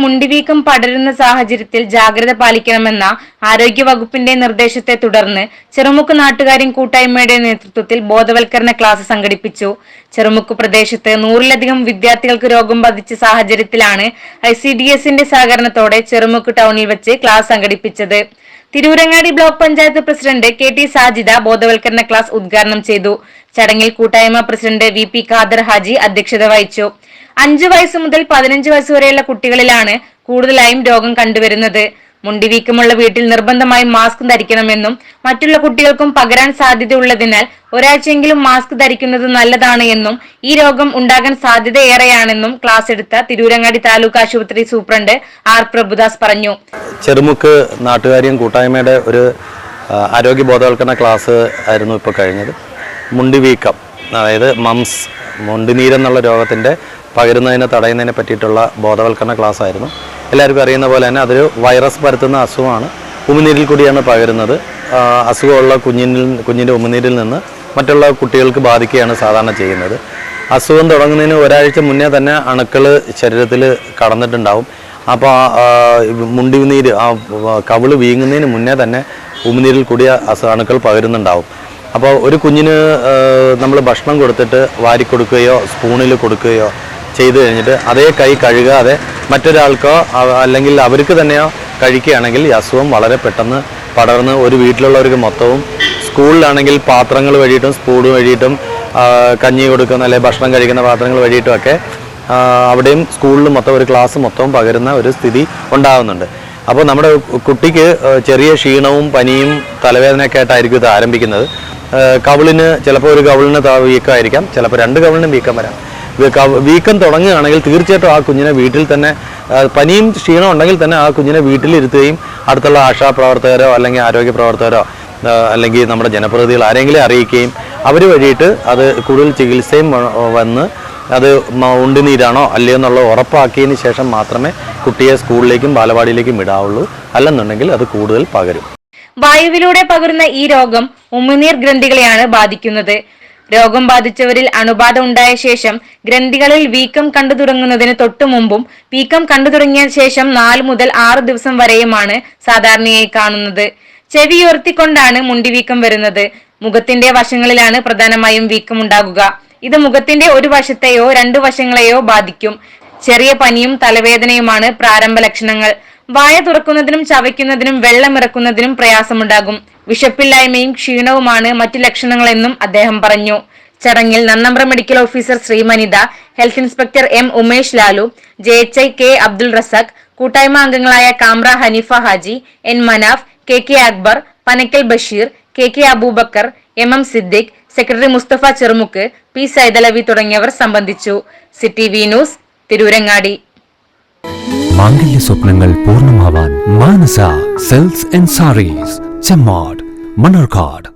മുണ്ടിവീക്കം പടരുന്ന സാഹചര്യത്തിൽ ജാഗ്രത പാലിക്കണമെന്ന ആരോഗ്യവകുപ്പിന്റെ നിർദ്ദേശത്തെ തുടർന്ന് ചെറുമുക്ക് നാട്ടുകാരും കൂട്ടായ്മയുടെ നേതൃത്വത്തിൽ ബോധവൽക്കരണ ക്ലാസ് സംഘടിപ്പിച്ചു. ചെറുമുക്ക് പ്രദേശത്ത് നൂറിലധികം വിദ്യാർത്ഥികൾക്ക് രോഗം ബാധിച്ച സാഹചര്യത്തിലാണ് ഐ സി ഡി എസിന്റെ സഹകരണത്തോടെ ചെറുമുക്ക് ടൗണിൽ വെച്ച് ക്ലാസ് സംഘടിപ്പിച്ചത്. Tirurangadi block panchayat president K T Sajida ബോധവൽക്കരണ ക്ലാസ് ഉദ്ഘാടനം ചെയ്തു. ചടങ്ങിൽ കൂട്ടായ്മ president V P Khader Haji അധ്യക്ഷത വഹിച്ചു. അഞ്ചു വയസ്സ് മുതൽ പതിനഞ്ച് വയസ്സ് വരെയുള്ള കുട്ടികളിലാണ് കൂടുതലായും രോഗം കണ്ടുവരുന്നത്. മുണ്ടിവീക്കമുള്ള വീട്ടിൽ നിർബന്ധമായും മാസ്ക് ധരിക്കണമെന്നും മറ്റുള്ള കുട്ടികൾക്കും പകരാൻ സാധ്യതയുള്ളതിനാൽ ഒരാഴ്ചയെങ്കിലും മാസ്ക് ധരിക്കുന്നത് നല്ലതാണ് എന്നും ഈ രോഗം ഉണ്ടാകാൻ സാധ്യതയേറെയാണെന്നും ക്ലാസ് എടുത്ത തിരൂരങ്ങാടി താലൂക്ക് ആശുപത്രി സൂപ്രണ്ട് ആർ പ്രഭുദാസ് പറഞ്ഞു. ചെറുമുക്ക് നാട്ടുകാരിയും കൂട്ടായ്മയുടെ ഒരു ആരോഗ്യ ബോധവൽക്കരണ ക്ലാസ് ആയിരുന്നു ഇപ്പോൾ കഴിഞ്ഞത്. മുണ്ടിവീക്കം അതായത് മംസ് മുണ്ടിനീരെന്നുള്ള രോഗത്തിന്റെ പകരുന്നതിനെ തടയുന്നതിനെ പറ്റിയിട്ടുള്ള ബോധവൽക്കരണ ക്ലാസ് ആയിരുന്നു എല്ലാവർക്കും അറിയുന്ന പോലെ തന്നെ അതൊരു വൈറസ് പരത്തുന്ന അസുഖമാണ്. ഉമിനീരിൽ കൂടിയാണ് പകരുന്നത്. അസുഖമുള്ള കുഞ്ഞിനിൽ കുഞ്ഞിന്റെ ഉമിനീരിൽ നിന്ന് മറ്റുള്ള കുട്ടികൾക്ക് ബാധിക്കുകയാണ് സാധാരണ ചെയ്യുന്നത്. അസുഖം തുടങ്ങുന്നതിന് ഒരാഴ്ച മുന്നേ തന്നെ അണുക്കൾ ശരീരത്തിൽ കടന്നിട്ടുണ്ടാവും. അപ്പോൾ മുണ്ടിനീര് ആ കവിൾ വീങ്ങുന്നതിന് മുന്നേ തന്നെ ഉമിനീരിൽ കൂടിയ അണുക്കൾ പകരുന്നുണ്ടാവും. അപ്പോൾ ഒരു കുഞ്ഞിന് നമ്മൾ ഭക്ഷണം കൊടുത്തിട്ട് വാരി കൊടുക്കുകയോ സ്പൂണിൽ കൊടുക്കുകയോ ചെയ്തു കഴിഞ്ഞിട്ട് അതേ കൈ കഴുകാതെ മറ്റൊരാൾക്കോ അല്ലെങ്കിൽ അവർക്ക് തന്നെയോ കഴിക്കുകയാണെങ്കിൽ ഈ അസുഖം വളരെ പെട്ടെന്ന് പടർന്ന് ഒരു വീട്ടിലുള്ളവർക്ക് മൊത്തവും സ്കൂളിലാണെങ്കിൽ പാത്രങ്ങൾ വഴിയിട്ടും സ്പൂൺ വഴിയിട്ടും കഞ്ഞി കൊടുക്കുന്ന അല്ലെങ്കിൽ ഭക്ഷണം കഴിക്കുന്ന പാത്രങ്ങൾ വഴിയിട്ടുമൊക്കെ അവിടെയും സ്കൂളിൽ മൊത്തം ഒരു ക്ലാസ് മൊത്തവും പകരുന്ന ഒരു സ്ഥിതി ഉണ്ടാകുന്നുണ്ട് അപ്പോൾ നമ്മുടെ കുട്ടിക്ക് ചെറിയ ക്ഷീണവും പനിയും തലവേദനയൊക്കെ ആയിട്ടായിരിക്കും ഇത് ആരംഭിക്കുന്നത്. കവിളിന് ചിലപ്പോൾ ഒരു കവിളിന് വീക്കമായിരിക്കാം ചിലപ്പോൾ രണ്ട് കവിളിനും വീക്കം വരാം. വീക്കം തുടങ്ങുകയാണെങ്കിൽ തീർച്ചയായിട്ടും ആ കുഞ്ഞിനെ വീട്ടിൽ തന്നെ പനിയും ക്ഷീണം ഉണ്ടെങ്കിൽ തന്നെ ആ കുഞ്ഞിനെ വീട്ടിലിരുത്തുകയും അടുത്തുള്ള ആശാപ്രവർത്തകരോ അല്ലെങ്കിൽ ആരോഗ്യ പ്രവർത്തകരോ അല്ലെങ്കിൽ നമ്മുടെ ജനപ്രതിനിധികൾ ആരെങ്കിലും അറിയിക്കുകയും അവർ വഴിയിട്ട് അത് കൂടുതൽ ചികിത്സയും വന്ന് അത് ഉണ്ടുനീരാണോ അല്ലയോ എന്നുള്ളത് ഉറപ്പാക്കിയതിന് ശേഷം മാത്രമേ കുട്ടിയെ സ്കൂളിലേക്കും ബാലവാടിയിലേക്കും ഇടാവുള്ളൂ അല്ലെന്നുണ്ടെങ്കിൽ അത് കൂടുതൽ പകരും. വായുവിലൂടെ പകരുന്ന ഈ രോഗം ഉമിനീർ ഗ്രന്ഥികളെയാണ് ബാധിക്കുന്നത്. രോഗം ബാധിച്ചവരിൽ അണുബാധ ഉണ്ടായ ശേഷം ഗ്രന്ഥികളിൽ വീക്കം കണ്ടു തുടങ്ങുന്നതിന് തൊട്ടു മുമ്പും വീക്കം കണ്ടു തുടങ്ങിയ ശേഷം നാല് മുതൽ ആറ് ദിവസം വരെയുമാണ് സാധാരണയായി കാണുന്നത്. ചെവി ഉയർത്തിക്കൊണ്ടാണ് മുണ്ടിവീക്കം വരുന്നത്. മുഖത്തിന്റെ വശങ്ങളിലാണ് പ്രധാനമായും വീക്കം ഉണ്ടാകുക. ഇത് മുഖത്തിന്റെ ഒരു വശത്തെയോ രണ്ടു വശങ്ങളെയോ ബാധിക്കും. ചെറിയ പനിയും തലവേദനയുമാണ് പ്രാരംഭ ലക്ഷണങ്ങൾ. വായ തുറക്കുന്നതിനും ചവയ്ക്കുന്നതിനും വെള്ളമിറക്കുന്നതിനും പ്രയാസമുണ്ടാകും. വിശപ്പില്ലായ്മയും ക്ഷീണവുമാണ് മറ്റു ലക്ഷണങ്ങളെന്നും അദ്ദേഹം പറഞ്ഞു. ചടങ്ങിൽ Nannambra medical officer Sreemanitha health inspector M Umesh Lalu J H I K Abdul Razak കൂട്ടായ്മ അംഗങ്ങളായ Kamra Hanifa Haji N Manaf K K Akbar Panakkal Basheer K K Aboobacker M M Siddique secretary Musthafa Cherumukku P Saidalavi തുടങ്ങിയവർ സംബന്ധിച്ചു. City V news Tirurangadi. മാംഗല്യ സ്വപ്നങ്ങൾ പൂർണമാവാൻ Manasa sales and sarees. Chemmad Mannarkkad.